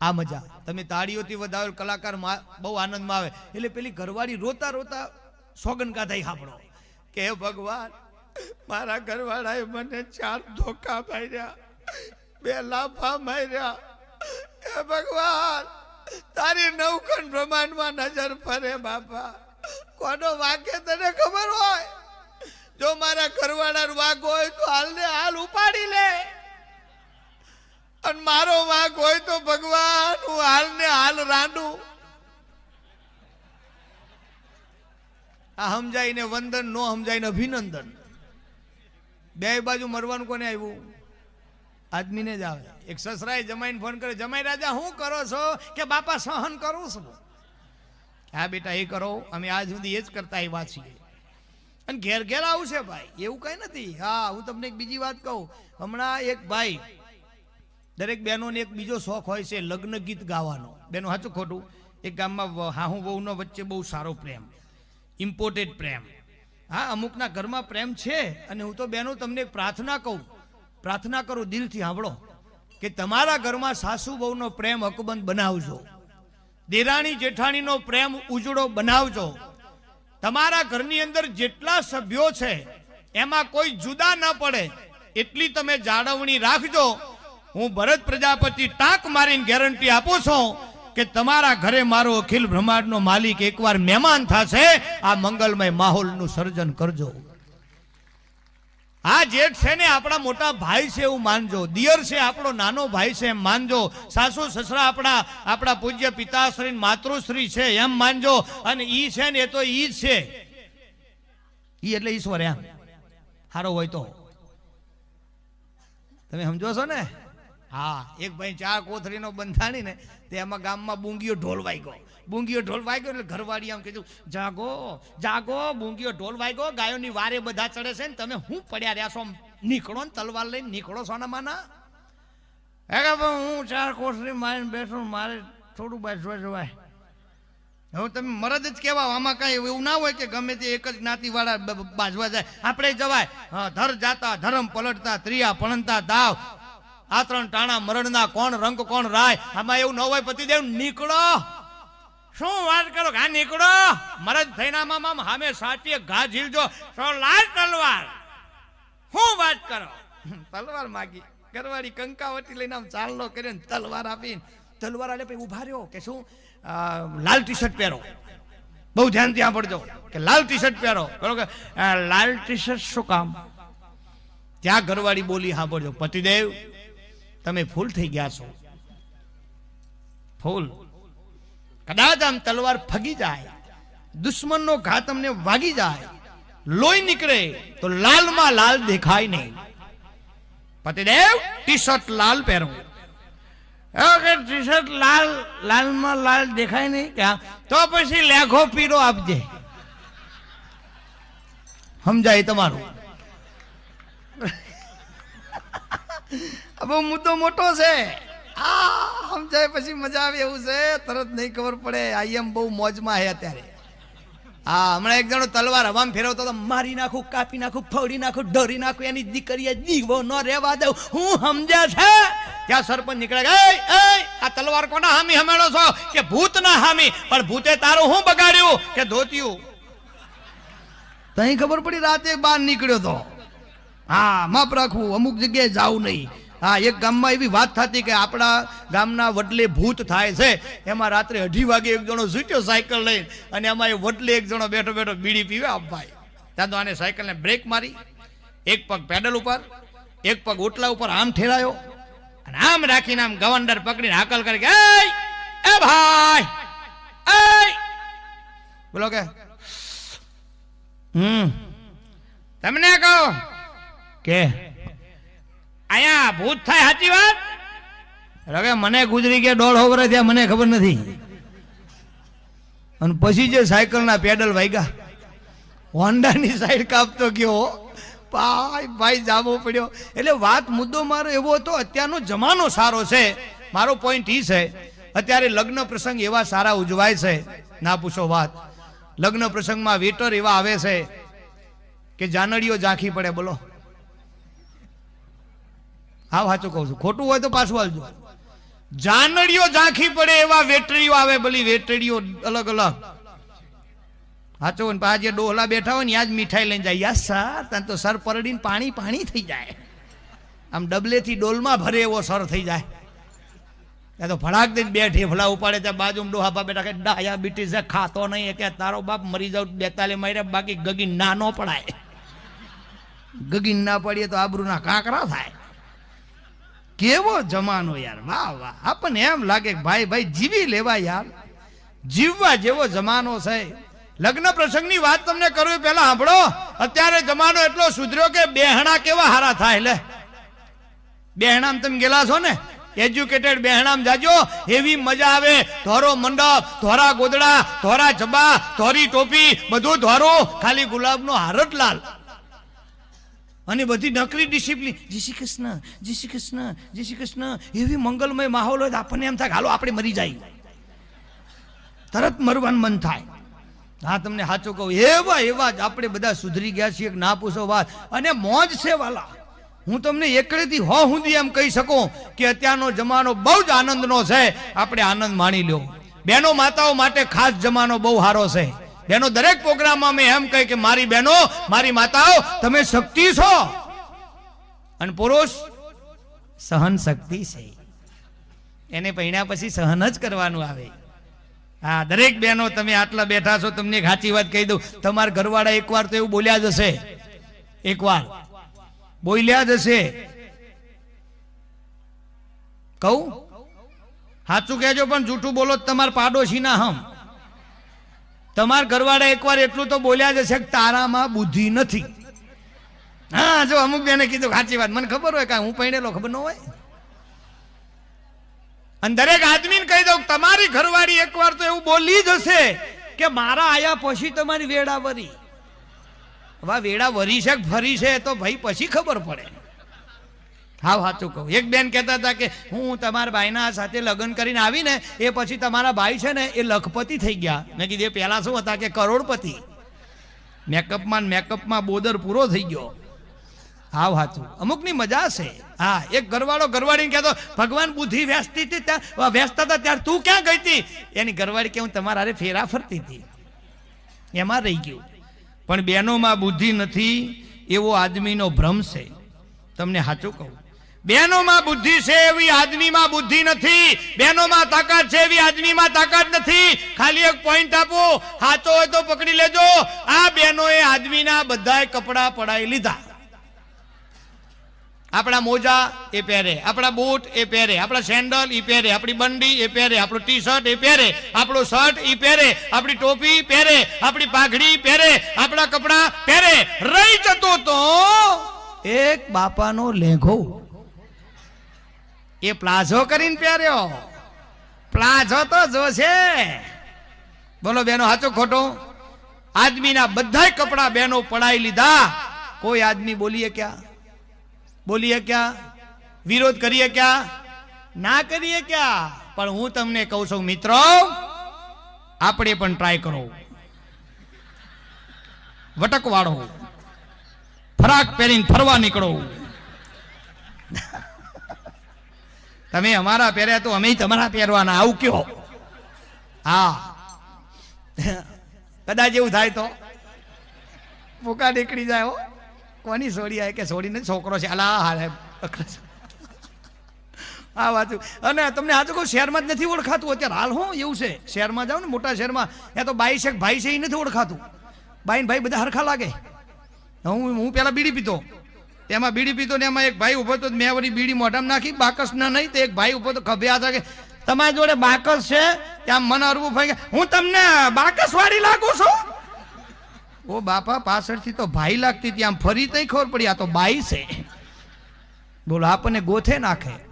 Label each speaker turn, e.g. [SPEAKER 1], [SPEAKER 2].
[SPEAKER 1] આ મજા. તમે તાળીઓથી વધારો કલાકાર બહુ આનંદમાં આવે. એટલે પેલી ઘરવાળી રોતા રોતા સોગન ગાધાઈ સાંભળો. કે ભગવાન, મારા ઘરવાળાએ મને ચાર ધોકા માર્યા, બે લાફા માર્યા. હે ભગવાન, તારી નવખંડ બ્રહ્માંડમાં નજર ફરે બાપા. કોનો વાક્ય તને ખબર હોય? જો મારા ઘરવાળાનો વાગ હોય તો હાલને હાલ ઉપાડી લે. અને મારો વાંક હોય તો ભગવાન, હું હાલ ને હાલ રાંડું આ સમજાઈને વંદન, નો સમજાઈને અભિનંદન. બે બાજુ મરવાનું કોને આવ્યું? આદમીને જ આવે. એક સસરાએ જમાઈને ફોન કરે જમાઈ રાજા હું કરો છો? કે બાપા સહન કરું છું. હા બેટા, એ કરો. અમે આજ સુધી એ જ કરતા આવ્યા છીએ. અને ઘેર ઘેર આવશે ભાઈ. એવું કઈ નથી. હા, હું તમને એક બીજી વાત કહું. હમણાં એક ભાઈ દરેક બહેનોને એક બીજો શોખ હોય છે લગ્ન ગીત ગાવાનો. બેનો સાચું ખોટું? એક ગામમાં હાહુ વહુનો વચ્ચે બહુ સારો પ્રેમ ઇમ્પોર્ટેડ પ્રેમ. હા, અમુકના ઘરમાં પ્રેમ છે અને હું તો બહેનો તમને પ્રાર્થના કહું, પ્રાર્થના કરું દિલથી સાંભળો, કે તમારા ઘરમાં સાસુ બહુનો પ્રેમ હકબંધ બનાવજો. દેરાણી જેઠાણીનો પ્રેમ ઉજળો બનાવજો. તમારા ઘરની અંદર જેટલા સભ્યો છે, એમાં કોઈ જુદા ન પડે, એટલી તમે જાળવણી રાખજો. હું ભરત પ્રજાપતિ ટાંક મારીને ગેરંટી આપું છું કે તમારા ઘરે મારો અખિલ બ્રહ્માંડનો માલિક એકવાર મહેમાન થશે, આ મંગલમય માહોલનું સર્જન કરજો. આ જેઠ છે ને આપણા મોટા ભાઈ છે એવું માનજો. દિયર છે આપણો નાનો ભાઈ છે એમ માનજો. સાસુ સસરા આપણા આપણા પૂજ્ય પિતાશ્રી માતૃશ્રી છે એમ માનજો. અને ઈ છે ને એ તો ઈ જ છે. ઈ એટલે ઈશ્વર એમ. સારો હોય તો. તમે સમજો છો ને? હા, એક ભાઈ ચાર કોથળીનો બંધાણી ને તે એમાં ગામમાં બુંગીઓ ઢોલ વાગ્યો. બુંગીઓ ઢોલ વાગ્યો એટલે ઘરવાળી આમ કીધું, જાગો જાગો, બુંગીઓ ઢોલ વાગ્યો, ગાયોની વારે બધા ચડે છે ને તમે હું પડ્યા રહ્યા છો? નીકળો ને તલવાર લઈને નીકળો છો ને માના હે કે હું ચાર કોથળી મારીને બેઠો, મારે થોડું બાજવા જવાય. હવે તમે મરદ જ કહેવા આમાં કાંઈ એવું ના હોય કે ગમે તે એક જ જ્ઞાતિવાળા બ- બ- બાજવા જાય. આપણે જવાય. ધર જાતા, ધરમ પલટતા, ત્રિયા પણતા દાવ. આ ત્રણ ટાણા મરણના કોણ રંગ કોણ રાય? આમાં એવું ન હોય, પતિદેવ, નીકળો. શું વાત કરો હા નીકળો? મરજ થઈને મામ હામે સાચીએ ઘા ઝીલજો. લાલ તલવાર. શું વાત કરો? તલવાર માગી. ઘરવાળી કંકાવટી લઈને આમ ચાલનો કરીને તલવાર આપીને. તલવાર આલે પછી ઊભા રહ્યો કે શું? લાલ ટી શર્ટ પહેરો. બહુ ધ્યાનથી સાંભળજો કે લાલ ટી શર્ટ પહેરો બરોબર લાલ ટી શર્ટ શું કામ? ત્યાં ઘરવાળી બોલી સાંભળજો, પતિદેવ તમે ફૂલ થઈ ગયા છો. ફૂલ. કદાચ આમ તલવાર ફગી જાય, દુશ્મનનો ઘા તમને વાગી જાય, લોહી નીકળે તો લાલમાં લાલ દેખાય નહીં. પતિદેવ ટી શર્ટ લાલ પહેરો. ટી શર્ટ લાલ, લાલમાં લાલ દેખાય નહીં ક્યાં તો પછી લેખો પીરો આપજે. સમજાય તમારું? હવે મુદ્દો મોટો છે. આ સમજાય પછી મજા આવે એવું છે. તરત નહીં ખબર પડે. આઈ એમ બહુ મોજમાં હે અત્યારે. હા હમણાં એક જણો તલવાર હવામાં ફેરવતો તો મારી નાખું કાપી નાખું ફોડી નાખું ડરી નાખું. એની દીકરીએ દીવો ન રહેવા દઉં. હું સમજે છે? ત્યાં સરપંચ નીકળે કે "એય, એય, આ તલવાર કોના હામી હમેળો છો? કે ભૂત ના હામી? પણ ભૂતે તારું હું બગાડ્યું? કે ધોત્યું? તઈ ખબર પડી રાતે બહાર નીકળ્યો તો. હા માપ રાખવું અમુક જગ્યાએ જાવું નહીં. હા, એક ગામમાં એવી વાત થતી કે આપણા ગામના વડલે ભૂત થાય છે. એમાં રાત્રે અઢી વાગે એક જણો છૂટ્યો સાયકલ લઈને અને એમાં એ વડલે એક જણો બેઠો બેઠો બીડી પીવે આપ ત્યાં તો આને સાયકલને બ્રેક મારી, એક પગ પેડલ ઉપર, એક પગ ઓટલા ઉપર આમ ઠેરાયો અને આમ રાખીને આમ ગવંડર પકડીને હાકલ કરી કે એ ભાઈ એ બોલો કે, હમ, તમને કહો કે ભૂત થાય, સાચી વાત? એટલે મને ગુજરી ગયા દોઢ વર્ષ થયા, મને ખબર નથી. અને પછી જે સાયકલના પેડલ વાગ્યા, હોન્ડાની સાઈડ કાપતો ગયો ભાઈ ભાઈ, જામો પડ્યો. એટલે વાત મુદ્દો મારો એવો હતો, અત્યારનો જમાનો સારો છે. મારો પોઈન્ટ ઈ છે, અત્યારે લગ્ન પ્રસંગ એવા સારા ઉજવાય છે. ના પૂછો વાત. લગ્ન પ્રસંગમાં વેટર એવા આવે છે કે જાનડીઓ ઝાંખી પડે, બોલો. હા, સાચું કહું છું. ખોટું હોય તો પાછું હાલજો. જાનડીઓ ઝાંખી પડે એવા વેટડીઓ આવે, ભલી વેટડીઓ અલગ અલગ. હાચો ને પાછા જે ડોહલા બેઠા હોય ને આજ મીઠાઈ લઈને જાય. યાર સર, તને તો સર પરડીને પાણી પાણી થઈ જાય. આમ ડબલેથી ડોલમાં ભરે એવો સર થઈ જાય. ત્યાં તો ફળાક દઈને બે ઠેફલા ઉપાડે, ત્યાં બાજુમાં ડોહા બા બેઠા કે, ડાયાબિટીસ છે, ખાતો નહીં. કે તારો બાપ મરી જાવ બેતાલી માર્યા, બાકી ગગી ના ન પડાય. ગગીન ના પડીએ તો આબરૂના કાંકરા થાય. કેવો જમાનો યાર? વાહ વાહ. આપણને એમ લાગે ભાઈ ભાઈ, જીવી લેવા યાર. જીવવા જેવો જમાનો છે. લગ્ન પ્રસંગની વાત તમને કરવી પહેલા સાંભળો. અત્યારે જમાનો એટલો સુધર્યો કે બેહણા કેવા હારા થાય, લે. બેહણામ તમે ગેલા છો ને? એજ્યુકેટેડ બેહણામ જાજો. એવી મજા આવે. ધોરો મંડપ, ધોરા ગોદડા, ધોરા જબા, ધોરી ટોપી, બધું ધોરો. ખાલી ગુલાબનો હાર જ લાલ. અને બધી નકરી ડિસિપ્લિન જય શ્રી કૃષ્ણ, જય શ્રી કૃષ્ણ, જય શ્રી કૃષ્ણ. એવી મંગલમય માહોલ હોય આપણને એમ થાય હાલો, આપણે મરી જાય. તરત મરવાનું મન થાય. હા, તમને સાચો કહું, એવા એવા જ આપણે બધા સુધરી ગયા છીએ ના પૂછો વાત. અને મોજ છે વાલા. હું તમને એકડેથી હો સુધી એમ કહી શકું કે અત્યારનો જમાનો બહુ જ આનંદનો છે. આપણે આનંદ માણી લ્યો. બહેનો માતાઓ માટે ખાસ જમાનો બહુ સારો છે. બહેનો દરેક પ્રોગ્રામમાં મેં એમ કહી કે મારી બહેનો મારી માતાઓ, તમે શક્તિ છો. અને પુરુષ સહન શક્તિ છે. એને પહેણ્યા પછી સહન જ કરવાનું આવે. હા, દરેક બહેનો તમે આટલા બેઠા છો, તમને સાચી વાત કહી દઉં. તમારા ઘરવાળા એકવાર તો એવું બોલ્યા જ હશે. એકવાર. બોલ્યા જ હશે. કહું? સાચું કહેજો, પણ જૂઠું બોલો તમારા પાડોશી ના હમ. તમારા ઘરવાળા એકવાર એટલું તો બોલ્યા જ હશે કે તારામાં બુદ્ધિ નથી. હા, જો અમુક બેને કીધું, સાચી વાત. મને ખબર હોય કે હું પહેણેલો ખબર ન હોય. અને દરેક આદમીને કહી દઉં તમારી ઘરવાળી એકવાર તો એવું બોલી જ હશે કે મારા આયા પછી તમારી વેડા વરી. હવે વેડા વરી છે ફરી છે તો ભાઈ પછી ખબર પડે. હા સાચું કહું. એક બેન કહેતા હતા કે, હું તમારા ભાઈના સાથે લગ્ન કરીને આવીને, એ પછી તમારા ભાઈ છે ને, એ લખપતિ થઈ ગયા. મેં કીધું, એ પહેલા શું હતા કે કરોડપતિ. મેકઅપમાં મેકઅપમાં બોદર પૂરો થઈ ગયો. હાવ સાચું અમુકની મજા છે હા, એક ઘરવાળો ઘરવાળીને કહેતો, ભગવાન બુદ્ધિ વ્યસ્તી હતી ત્યાં વ્યસ્ત હતા ત્યારે તું ક્યાં ગઈ હતી? એની ઘરવાળી કે, હું તમારા હારે ફેરા ફરતી હતી. એમાં રહી ગયું. પણ બહેનોમાં બુદ્ધિ નથી, એવો આદમીનો ભ્રમ છે. તમને સાચું કહું. બહેનોમાં બુદ્ધિ છે એવી આદમીમાં બુદ્ધિ નથી. બહેનોમાં તાકાત છે એવી આદમીમાં તાકાત નથી. ખાલી એક પોઈન્ટ આપો. સાચો હોય તો પકડી લેજો. આ બહેનોએ આદમીના બધાય કપડા પડાવી લીધા. આપણા મોજા એ પહેરે, આપણા બૂટ એ પહેરે, આપણા સેન્ડલ એ પહેરે, આપણી બંડી એ પહેરે, આપણું ટી શર્ટ એ પહેરે, આપણું શર્ટ એ પહેરે, આપણી ટોપી પહેરે, આપણી પાઘડી પહેરે, આપણા કપડા પહેરે. રહી જતો તો એક બાપાનો લેઘો. એ પ્લાઝો કરીને પહેર્યો. પ્લાઝો તો જોશે. બોલો બેનો સાચો ખોટો? આદમીના બધા કપડા બેનો પડાઈ લીધા. કોઈ આદમી બોલીએ ક્યાં? બોલીએ ક્યાં? વિરોધ કરીએ ક્યાં? ના કરીએ ક્યાં? પણ હું તમને કહું છું, મિત્રો, આપણે પણ ટ્રાય કરો. વટકવાળો. ફરાક પહેરીને ફરવા નીકળો. તમે અમારા પહેર્યા તો અમે તમારા પહેરવાના, આવું કયો હા. કદાચ એવું થાય તો. ભૂકા નીકળી જાય હો. કોની સોડી આવે કે સોડી નથી છોકરો છે? અલા હારે આ વાત અને તમને આજે કહું શહેરમાં જ નથી ઓળખાતું અત્યારે. હાલ હું, એવું છે. શહેરમાં જાવ ને, મોટા શહેરમાં. ત્યાં તો બાઈ છે ભાઈ છે એ નથી ઓળખાતું. બાઈ ને ભાઈ બધા હરખા લાગે. હું હું પેલા બીડી પીતો. તેમાં બીડી પીતો ને એમાં એક ભાઈ ઊભો તો મેં વળી બીડી મોઢામાં નાખી, બાકસ ના નહીં તો એક ભાઈ ઊભો તો ખભ્યા હતા કે તમારી જોડે બાકસ છે? ત્યાં મને અરવું ગયા. હું તમને બાકસ વાળી લાગુ છું? ઓ બાપા, પાછળથી તો ભાઈ લાગતી હતી. આમ ફરી તઈ ખબર પડી, આ તો બાઈ છે. બોલો, આપણને ગોથે નાખે.